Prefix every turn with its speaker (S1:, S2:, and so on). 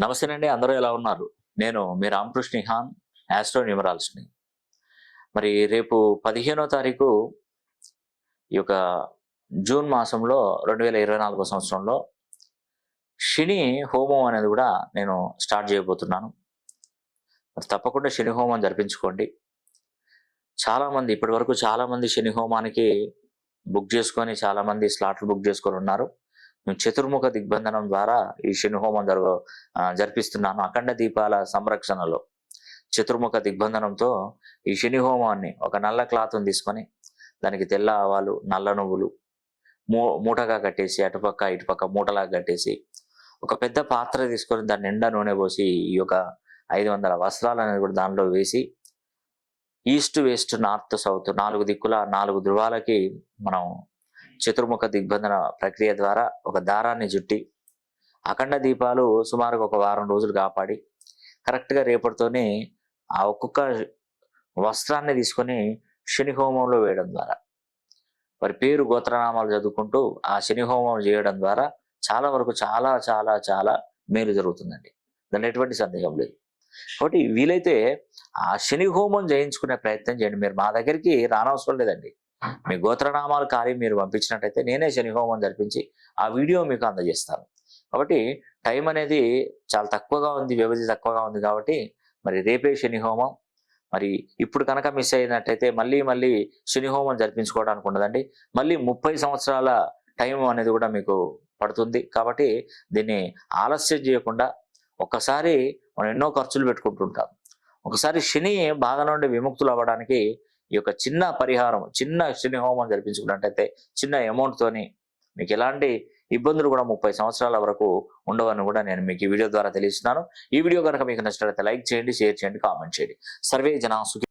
S1: నమస్తేనండి అందరూ ఎలా ఉన్నారు? నేను మీ రామకృష్ణ హాన్ యాస్ట్రో న్యూమరాలజీని మరి రేపు పదిహేనో తారీఖు ఈ యొక్క జూన్ మాసంలో రెండు వేల ఇరవై నాలుగో సంవత్సరంలో శని హోమం అనేది కూడా నేను స్టార్ట్ చేయబోతున్నాను. మరి తప్పకుండా శని హోమం జరిపించుకోండి. చాలామంది ఇప్పటి వరకు చాలామంది శని హోమానికి బుక్ చేసుకొని చాలామంది స్లాట్లు బుక్ చేసుకొని ఉన్నారు. చతుర్ముఖ దిగ్బంధనం ద్వారా ఈ శని హోమం జరగ జరిపిస్తున్నాను అఖండ దీపాల సంరక్షణలో. చతుర్ముఖ దిగ్బంధనంతో ఈ శని హోమాన్ని ఒక నల్ల క్లాత్ని తీసుకొని దానికి తెల్ల ఆవాలు నల్ల నువ్వులు మూ మూటగా కట్టేసి అటుపక్క ఇటుపక్క మూటలాగా కట్టేసి ఒక పెద్ద పాత్ర తీసుకొని దాని నిండా నూనె పోసి ఈ యొక్క ఐదు వందల వస్త్రాలు అనేది కూడా దానిలో వేసి ఈస్ట్ వెస్ట్ నార్త్ సౌత్ నాలుగు దిక్కుల నాలుగు ధృవాలకి మనం చతుర్ముఖ దిగ్బంధన ప్రక్రియ ద్వారా ఒక దారాన్ని చుట్టి అఖండ దీపాలు సుమారుగా ఒక వారం రోజులు కాపాడి కరెక్ట్గా రేపటితోనే ఆ ఒక్కొక్క వస్త్రాన్ని తీసుకొని శని హోమంలో వేయడం ద్వారా. వారి పేరు గోత్రనామాలు చదువుకుంటూ ఆ శని హోమం చేయడం ద్వారా చాలా వరకు చాలా చాలా చాలా మేలు జరుగుతుందండి. దాని ఎటువంటి సందేహం లేదు. కాబట్టి వీలైతే ఆ శని హోమం చేయించుకునే ప్రయత్నం చేయండి. మీరు మా దగ్గరికి రానవసరం లేదండి. మీ గోత్రనామాలు ఖాళీ మీరు పంపించినట్టయితే నేనే శనిహోమం జరిపించి ఆ వీడియో మీకు అందజేస్తాను. కాబట్టి టైం అనేది చాలా తక్కువగా ఉంది వ్యవధి తక్కువగా ఉంది కాబట్టి మరి రేపే శనిహోమం. మరి ఇప్పుడు కనుక మిస్ అయినట్టయితే మళ్ళీ మళ్ళీ శనిహోమం జరిపించుకోవడానికి ఉండదండి. మళ్ళీ ముప్పై సంవత్సరాల టైం అనేది కూడా మీకు పడుతుంది. కాబట్టి దీన్ని ఆలస్యం చేయకుండా ఒక్కసారి మనం ఎన్నో ఖర్చులు పెట్టుకుంటుంటాం. ఒకసారి శని బాధ నుండి విముక్తులు అవ్వడానికి ఈ యొక్క చిన్న పరిహారం చిన్న శని హోమం జరిపించుకున్నట్టయితే చిన్న అమౌంట్ తోని మీకు ఎలాంటి ఇబ్బందులు కూడా ముప్పై సంవత్సరాల వరకు ఉండవని కూడా నేను మీకు ఈ వీడియో ద్వారా తెలియజేస్తున్నాను. ఈ వీడియో కనుక మీకు నచ్చినట్లయితే లైక్ చేయండి షేర్ చేయండి కామెంట్ చేయండి. సర్వే జనా